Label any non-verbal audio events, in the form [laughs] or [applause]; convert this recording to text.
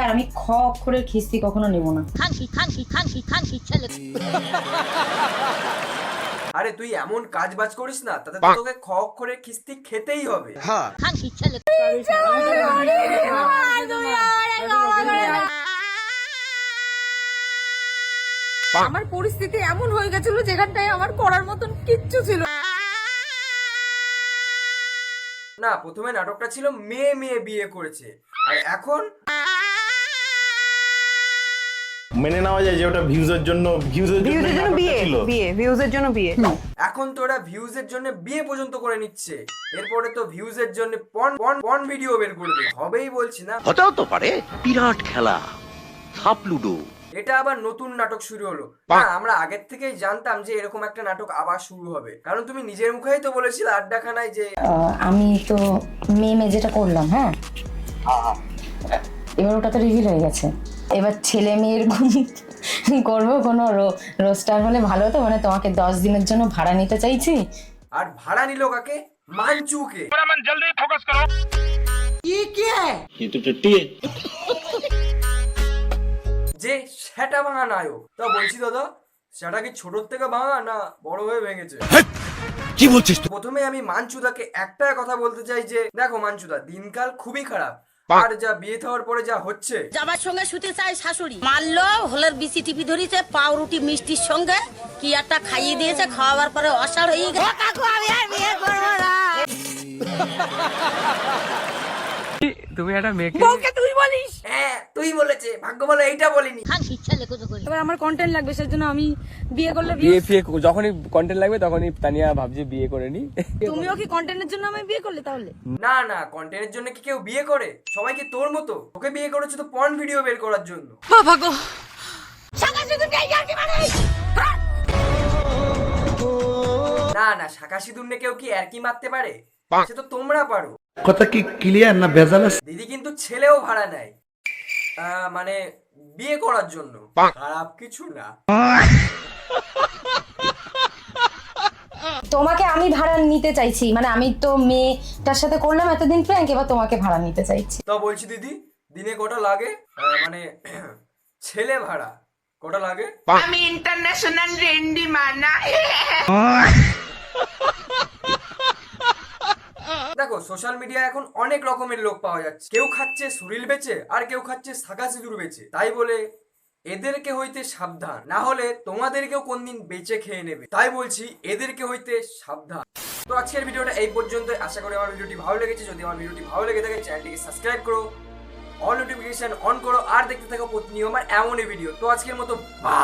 আর আমি খ অক্ষরের খিস্তি কখনো নেব না। খানকি খানকি খানকি খানকি ছেলে। আরে তুই এমন কাজ বাজ করিস না তাতে তো তোকে খ অক্ষরের কিস্তি খেতেই হবে। খানকি ছেলে। আমার পরিস্থিতি এমন হয়ে গেছিল যেখানটায় আমার করার মতন কিচ্ছু ছিল না। না প্রথমে নাটকটা ছিল মেয়ে মেয়ে বিয়ে করেছে। আর এখন মেনে নেওয়া যায় যে ওটা ভিউজের জন্য ভিউজের জন্য ভিউজের জন্য বিয়ে ছিল। বিয়ে ভিউজের জন্য বিয়ে। এখন তো ওরা ভিউজের জন্য বিয়ে পর্যন্ত করে নিচ্ছে। এরপরে তো ভিউজের জন্য পন পন পন ভিডিও বের করবে। হবেই বলছি না। হতেও তো পারে। বিরাট খেলা। সাপ লুডো। এটা আবার নতুন নাটক শুরু হলো। না আমরা আগের থেকেই জানতাম যে এরকম একটা নাটক আবার শুরু হবে। কারণ তুমি নিজের মুখেই তো বলেছিলে আড্ডাখানায় যে আমি তো মেমে যেটা করলাম হ্যাঁ? এবার ওটা তো রিভিল হয়ে গেছে। এবার ছেলে মেয়ের করব কোনো রোস্টার হলে ভালো হতো? মানে তোমাকে দশ দিনের জন্য ভাড়া নিতে চাইছি। আর ভাড়া নিল কাকে? মানচুকে যে সেটা ভাঙা নায়ক। তা বলছি দাদা সেটা কি ছোটর থেকে ভাঙা না বড় হয়ে ভেঙেছে? কি বলছিস প্রথমে আমি মানচুদাকে একটাই কথা বলতে চাই যে দেখো মানচুদা দিনকাল খুবই খারাপ। আর যা বিয়ে হওয়ার পরে যা হচ্ছে। যাবার সঙ্গে শুতে চায় শাশুড়ি। মারলো হলের বিসি টিপি ধরিছে পাউরুটি মিষ্টির সঙ্গে। কি একটা খাইয়ে দিয়েছে খাওয়াবার পরে অসাড় হয়ে গেছে। কাকু আমি আর বিয়ে করব না। বউকে তুই বলিস? হ্যাঁ তুই বলেছে। ভাগ্য বলে এইটা বলিনি। এবার আমার কন্টেন্ট লাগবে সেজন্য আমি বিয়ে করলে বিয়ে ফিয়ে যখনই কন্টেন্ট লাগবে তখনই তানিয়া ভাবছে বিয়ে করে নি। তুমিও কি কন্টেন্টের জন্য আমি বিয়ে করলে তাহলে? না না কন্টেন্টের জন্য কি কেউ বিয়ে করে? সবাই কি তোর মতো? তোকে বিয়ে করেছে তো পর্ন ভিডিও বের করার জন্য। বাবা গো। না না শাখা সিঁদুর নিয়ে কেউ কি একই মারতে পারে? সে তো তোমরা পারো। কথা কি ক্লিয়ার না ভেজাল আছে? দিদি কিন্তু ছেলেও ভাড়া নেয়। আহ, মানে বিয়ে করার জন্য। খারাপ কিছু না। তোমাকে আমি ভাড়া নিতে চাইছি। মানে আমি তো মেয়েটার সাথে করলাম এতদিন প্র্যাঙ্ক এবার তোমাকে ভাড়া নিতে চাইছি। তা বলছি দিদি দিনে কটা লাগে? মানে [clears throat] ছেলে ভাড়া কটা লাগে? আমি ইন্টারন্যাশনাল রেন্ডি মানা। [laughs] দেখো সোশ্যাল মিডিয়া এখন অনেক রকমের লোক পাওয়া যাচ্ছে। কেউ খাচ্ছে শরীর বেচে, আর কেউ খাচ্ছে শাখা সিঁদুর বেচে। তাই বলে, এদেরকে হইতে সাবধান। না হলে তোমাদেরকেও কোনদিন বেচে খেয়ে নেবে। তাই বলছি, এদেরকে হইতে সাবধান। তো আজকের ভিডিওটা এই পর্যন্ত আশা করি আমার ভিডিওটি ভালো লেগেছে। যদি আমার ভিডিওটি ভালো লেগে থাকে, চ্যানেলটিকে সাবস্ক্রাইব করো অল নোটিফিকেশন অন করো, আর দেখতে থাকো প্রতিনিয়ত আমার এমনই ভিডিও তো আজকের মতো বা